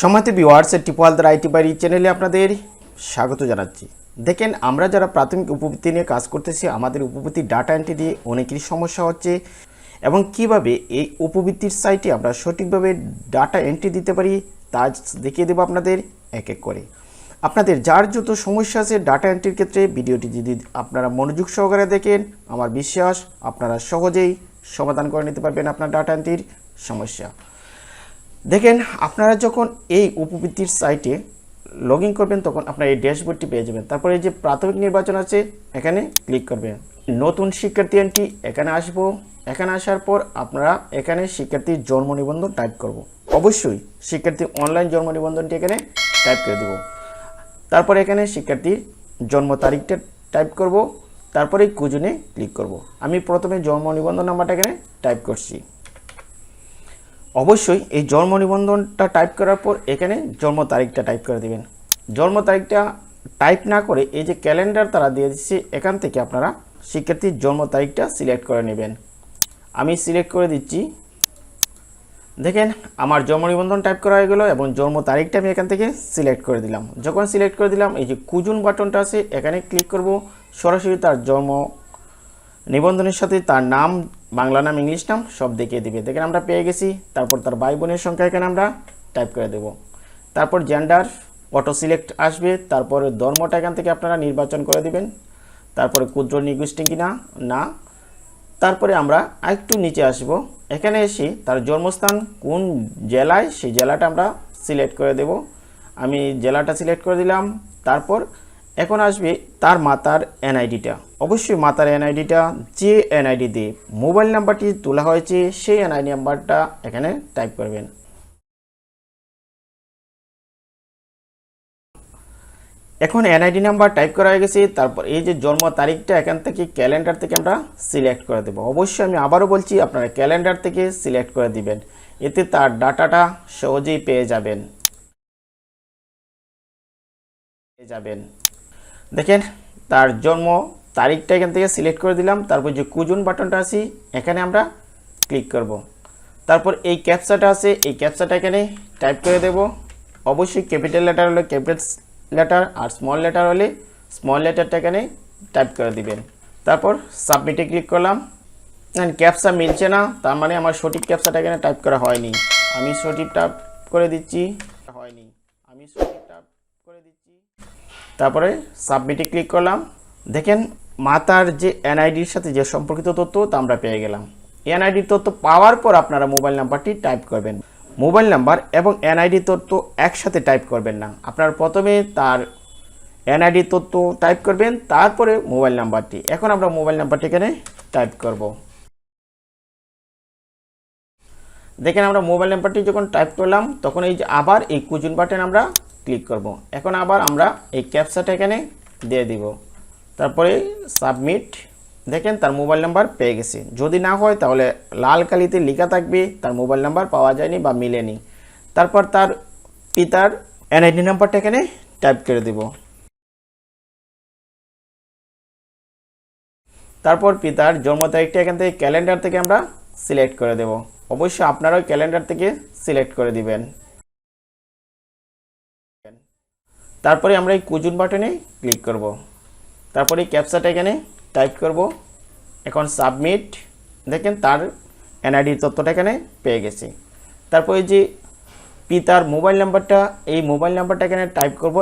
সম্মানিত viewers টিপওয়ালদার IT বাড়ি চ্যানেলে আপনাদের স্বাগত জানাচ্ছি। দেখেন, আমরা যারা প্রাথমিক উপবৃত্তি নিয়ে কাজ করতেছি, আমাদের উপবৃত্তি ডাটা এন্ট্রি দিয়ে অনেকেরই সমস্যা হচ্ছে এবং কীভাবে এই উপবৃত্তির সাইটে আমরা সঠিকভাবে ডাটা এন্ট্রি দিতে পারি, তা দেখিয়ে দেবো আপনাদের এক এক করে। আপনাদের যার যত সমস্যা আছে ডাটা এন্ট্রির ক্ষেত্রে, ভিডিওটি যদি আপনারা মনোযোগ সহকারে দেখেন, আমার বিশ্বাস আপনারা সহজেই সমাধান করে নিতে পারবেন আপনার ডাটা এন্ট্রির সমস্যা। দেখেন, আপনারা যখন এই উপবৃত্তির সাইটে লগ ইন করবেন, তখন আপনারা এই ড্যাশবোর্ডটি পেয়ে যাবেন। তারপরে যে প্রাথমিক নির্বাচন আছে, এখানে ক্লিক করবেন। নতুন শিক্ষার্থী এন্ট্রি এখানে আসব। এখানে আসার পর আপনারা এখানে শিক্ষার্থীর জন্ম নিবন্ধন টাইপ করব। অবশ্যই শিক্ষার্থী অনলাইন জন্ম নিবন্ধনটি এখানে টাইপ করে দেব। তারপর এখানে শিক্ষার্থীর জন্ম তারিখটা টাইপ করব। তারপরে কুজনে ক্লিক করব। আমি প্রথমে জন্ম নিবন্ধন নাম্বারটা এখানে টাইপ করছি। অবশ্যই এই জন্ম নিবন্ধনটা টাইপ করার পর এখানে জন্ম তারিখটা টাইপ করে দিবেন। জন্ম তারিখটা টাইপ না করে এই যে ক্যালেন্ডার তারা দিয়ে দিচ্ছে, এখান থেকে আপনারা শিক্ষার্থীর জন্ম তারিখটা সিলেক্ট করে নেবেন। আমি সিলেক্ট করে দিচ্ছি। দেখেন, আমার জন্ম নিবন্ধন টাইপ করা হয়ে গেলো এবং জন্ম তারিখটা আমি এখান থেকে সিলেক্ট করে দিলাম। যখন সিলেক্ট করে দিলাম, এই যে কুজুন বাটনটা আছে, এখানে ক্লিক করব। সরাসরি তার জন্ম নিবন্ধনের সাথে তার নাম বাংলা নাম, ইংলিশ নাম, সব দেখিয়ে দিবে। দেখেন আমরা পেয়ে গেছি, তারপর তার ভাই বোনের সংখ্যা এখানে আমরা টাইপ করে দেব। তারপর জেন্ডার অটো সিলেক্ট আসবে, তারপরে ধর্মটা এখান থেকে আপনারা নির্বাচন করে দিবেন। তারপরে ক্ষুদ্র নির্গোষ্ঠী কিনা? না। তারপরে আমরা আরেকটু নিচে আসব। এখানে এসে তার জন্মস্থান কোন জেলায়, সেই জেলাটা আমরা সিলেক্ট করে দেব। আমি জেলাটা সিলেক্ট করে দিলাম, তারপর এখন আসবে তার মাতার এনআইডিটা অবশ্যই মাতার এনআইডিটা যে এনআইডি দিয়ে মোবাইল নাম্বারটি তোলা হয়েছে, সেই এনআইডি নাম্বারটা এখানে টাইপ করবেন। এখন এনআইডি নাম্বার টাইপ করা হয়ে গেছে, তারপর এই যে জন্ম তারিখটা, এখান থেকে ক্যালেন্ডার থেকে আমরা সিলেক্ট করে দেবো। অবশ্যই আমি আবারও বলছি, আপনারা ক্যালেন্ডার থেকে সিলেক্ট করে দিবেন। এতে তার ডাটাটা সহজেই পেয়ে যাবেন। পেয়ে যাবেন। দেখেন, তার জন্ম তারিখটা এখান থেকে সিলেক্ট করে দিলাম, তারপর যে কুজন বাটনটা আছে, এখানে আমরা ক্লিক করব। তারপর এই ক্যাপচাটা আছে, এই ক্যাপচাটা এখানে টাইপ করে দেব। অবশ্যই ক্যাপিটাল লেটার হলে ক্যাপিটাল লেটার আর স্মল লেটার হলে স্মল লেটারটা এখানে টাইপ করে দিবেন। তারপর সাবমিটে ক্লিক করলাম। ক্যাপসা মিলছে না, তার মানে আমার সঠিক ক্যাপসাটা এখানে টাইপ করা হয়নি। আমি সঠিক টাইপ করে দিচ্ছি। হয়নি। আমি সঠিক টাইপ করে দিচ্ছি। তারপরে সাবমিটে ক্লিক করলাম। দেখেন মাতার যে এনআইডির সাথে যে সম্পর্কিত তথ্য, তা আমরা পেয়ে গেলাম। এনআইডির তথ্য পাওয়ার পর আপনারা মোবাইল নাম্বারটি টাইপ করবেন। মোবাইল নাম্বার এবং এনআইডি তথ্য একসাথে টাইপ করবেন না। আপনার প্রথমে তার এনআইডি তথ্য টাইপ করবেন, তারপরে মোবাইল নাম্বারটি। এখন আমরা মোবাইল নাম্বারটি এখানে টাইপ করব। দেখেন আমরা মোবাইল নাম্বারটি যখন টাইপ করলাম, তখন এই যে আবার এই কুজুন বাটন আমরা ক্লিক করব। এখন আবার আমরা এই ক্যাপসাটা এখানে দিয়ে দিব। তারপরে সাবমিট। দেখেন তার মোবাইল নাম্বার পেয়ে গেছে। যদি না হয় তাহলে লাল কালিতে লেখা থাকবে, তার মোবাইল নাম্বার পাওয়া যায়নি বা মিলেনি। তারপর তার পিতার এনআইডি নাম্বারটা এখানে টাইপ করে দেব। তারপর পিতার জন্ম তারিখটা এখান থেকে ক্যালেন্ডার থেকে আমরা সিলেক্ট করে দেব। অবশ্যই আপনারাও ক্যালেন্ডার থেকে সিলেক্ট করে দিবেন। তারপরে আমরা এই কুজুন বাটনে ক্লিক করব। তারপরে ক্যাপসাটা এখানে টাইপ করব। এখন সাবমিট দেখেন তার এনআইডির তথ্যটা এখানে পেয়ে গেছি। তারপরে যে পিতার মোবাইল নাম্বারটা এই মোবাইল নাম্বারটা এখানে টাইপ করব।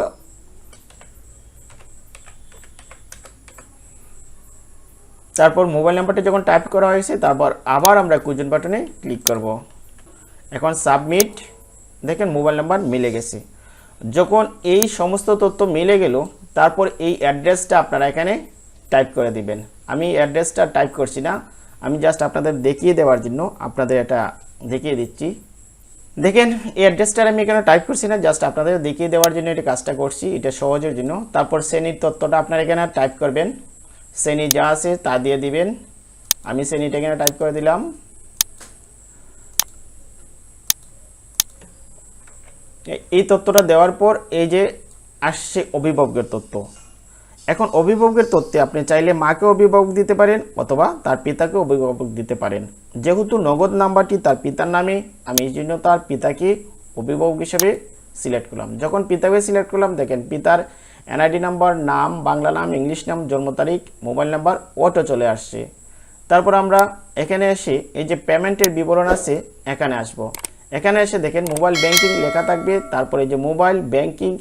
তারপর মোবাইল নাম্বারটা যখন টাইপ করা হয়েছে, তারপর আবার আমরা কুজন বাটনে ক্লিক করব। এখন সাবমিট দেখেন মোবাইল নাম্বার মিলে গেছে। যখন এই সমস্ত তথ্য মিলে গেল তারপর এই অ্যাড্রেসটা আপনারা এখানে টাইপ করে দিবেন। আমি অ্যাড্রেসটা টাইপ করছি না। আমি জাস্ট আপনাদের দেখিয়ে দেওয়ার জন্য আপনাদের এটা দেখিয়ে দিচ্ছি। দেখেন, এই অ্যাড্রেসটা আমি এখানে টাইপ করছি না। জাস্ট আপনাদের দেখিয়ে দেওয়ার জন্য এটা কাজটা করছি, এটা সহজের জন্য। তারপর শ্রেণির তথ্যটা আপনারা এখানে টাইপ করবেন। শ্রেণি যা আছে তা দিয়ে দিবেন। আমি শ্রেণীটা এখানে টাইপ করে দিলাম। এই তথ্যটা দেওয়ার পর এই যে আসছে অভিভাবকের তথ্য এখন অভিভাবকের তত্ত্বে আপনি চাইলে মাকে অভিভাবক দিতে পারেন অথবা তার পিতাকে অভিভাবক দিতে পারেন। যেহেতু নগদ নাম্বারটি তার পিতার নামে, আমি এই জন্য তার পিতাকে অভিভাবক হিসেবে সিলেক্ট করলাম। যখন পিতাকে সিলেক্ট করলাম, দেখেন পিতার এনআইডি নাম্বার নাম, বাংলা নাম ইংলিশ নাম, জন্ম তারিখ মোবাইল নাম্বার অটো চলে আসছে। তারপর আমরা এখানে এসে এই যে পেমেন্টের বিবরণ আছে, এখানে আসব। এখানে এসে দেখেন মোবাইল ব্যাংকিং লেখা থাকবে, তারপরে যে মোবাইল ব্যাংকিং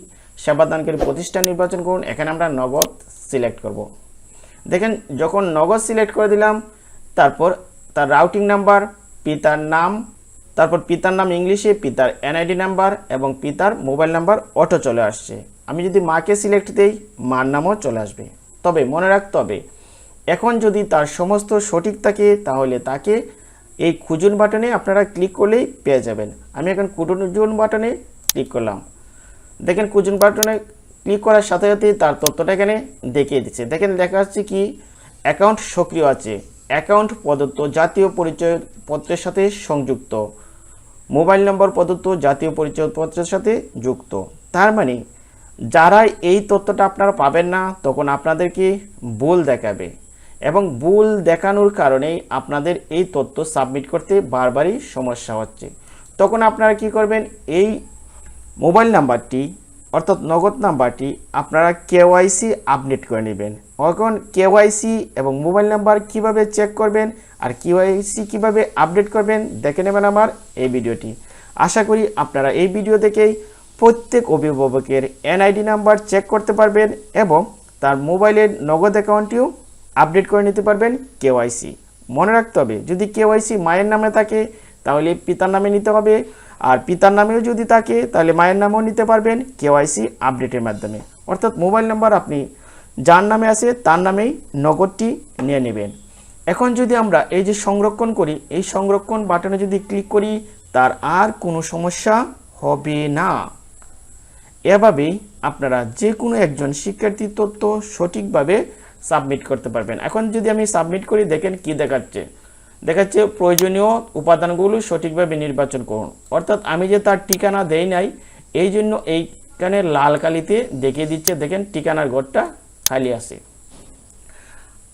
সেবাদানকারী প্রতিষ্ঠান নির্বাচন করুন, এখানে আমরা নগদ সিলেক্ট করব। দেখেন, যখন নগদ সিলেক্ট করে দিলাম, তারপর তার রাউটিং নাম্বার পিতার নাম, তারপর পিতার নাম ইংলিশে, পিতার এনআইডি নাম্বার এবং পিতার মোবাইল নাম্বার অটো চলে আসছে। আমি যদি মাকে সিলেক্ট দেই, মার নামও চলে আসবে। তবে মনে রাখতে হবে, এখন যদি তার সমস্ত সঠিক থাকে, তাহলে তাকে এই খুঁজুন বাটনে আপনারা ক্লিক করলেই পেয়ে যাবেন। আমি এখন খুঁজুন বাটনে ক্লিক করলাম। দেখেন কুজন বাটনে ক্লিক করার সাথে সাথে তার তথ্যটা এখানে দেখিয়ে দিচ্ছে। দেখেন দেখা যাচ্ছে কি অ্যাকাউন্ট সক্রিয় আছে। অ্যাকাউন্ট প্রদত্ত জাতীয় পরিচয় পত্রের সাথে সংযুক্ত। মোবাইল নম্বর প্রদত্ত জাতীয় পরিচয়পত্রের সাথে যুক্ত। তার মানে যারা এই তথ্যটা আপনারা পাবেন না, তখন আপনাদেরকে ভুল দেখাবে এবং ভুল দেখানোর কারণেই আপনাদের এই তথ্য সাবমিট করতে বারবারই সমস্যা হচ্ছে। তখন আপনারা কি করবেন, এই মোবাইল নাম্বারটি অর্থাৎ নগদ নাম্বারটি আপনারা কেওয়াইসি আপডেট করে নেবেন। এখন কেওয়াইসি এবং মোবাইল নাম্বার কীভাবে চেক করবেন আর কেওয়াইসি কীভাবে আপডেট করবেন দেখে নেবেন আমার এই ভিডিওটি। আশা করি আপনারা এই ভিডিও দেখেই প্রত্যেক অভিভাবকের এনআইডি নাম্বার চেক করতে পারবেন এবং তার মোবাইলের নগদ অ্যাকাউন্টটিও আপডেট করে নিতে পারবেন কেওয়াইসি মনে রাখতে হবে, যদি কেওয়াইসি মায়ের নামে থাকে, তাহলে পিতার নামে নিতে হবে। আর পিতার নামেও যদি থাকে, তাহলে মায়ের নামেও নিতে পারবেন কেওয়াইসি আপডেটের মাধ্যমে। অর্থাৎ মোবাইল নাম্বার আপনি যার নামে আছে, তার নামেই নগদটি নিয়ে নেবেন। এখন যদি আমরা এই যে সংরক্ষণ করি, এই সংরক্ষণ বাটনে যদি ক্লিক করি, তার আর কোনো সমস্যা হবে না। এভাবেই আপনারা যে কোনো একজন শিক্ষার্থীর তথ্য সঠিকভাবে সাবমিট করতে পারবেন। এখন যদি আমি সাবমিট করি, দেখেন কি দেখাচ্ছে। দেখাচ্ছে প্রয়োজনীয় উপাদানগুলো সঠিকভাবে নির্বাচন করুন। অর্থাৎ আমি যে তার ঠিকানা দেই নাই, এই জন্য এইখানে লাল কালিতে দেখিয়ে দিচ্ছে, দেখেন ঠিকানার ঘরটা খালি আছে।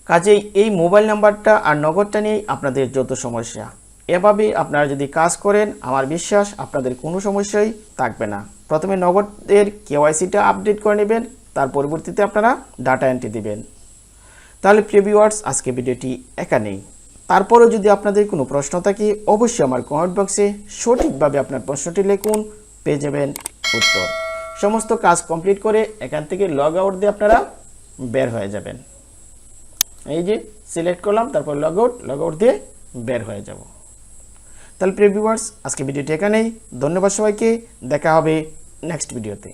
কাজেই এই মোবাইল নাম্বারটা আর নগদটা নিয়েই আপনাদের যত সমস্যা এভাবেই আপনারা যদি কাজ করেন, আমার বিশ্বাস আপনাদের কোনো সমস্যাই থাকবে না। প্রথমে নগদের কেওয়াইসিটা আপডেট করে নেবেন, তার পরবর্তীতে আপনারা ডাটা এন্ট্রি দিবেন। তাহলে প্রিভিউয়ার্স আজকে ভিডিওটি এখানেই। তারপরেও যদি আপনাদের কোনো প্রশ্ন থাকে, অবশ্যই আমার কমেন্ট বক্সে সঠিকভাবে আপনার প্রশ্নটি লিখুন, পেয়ে যাবেন উত্তর। সমস্ত কাজ কমপ্লিট করে এখান থেকে লগ আউট দিয়ে আপনারা বের হয়ে যাবেন। এই যে সিলেক্ট করলাম, তারপর লগ আউট লগ আউট দিয়ে বের হয়ে যাব। তাহলে প্রিভিউয়ার্স আজকে ভিডিওটি এখানেই। ধন্যবাদ সবাইকে। দেখা হবে নেক্সট ভিডিওতে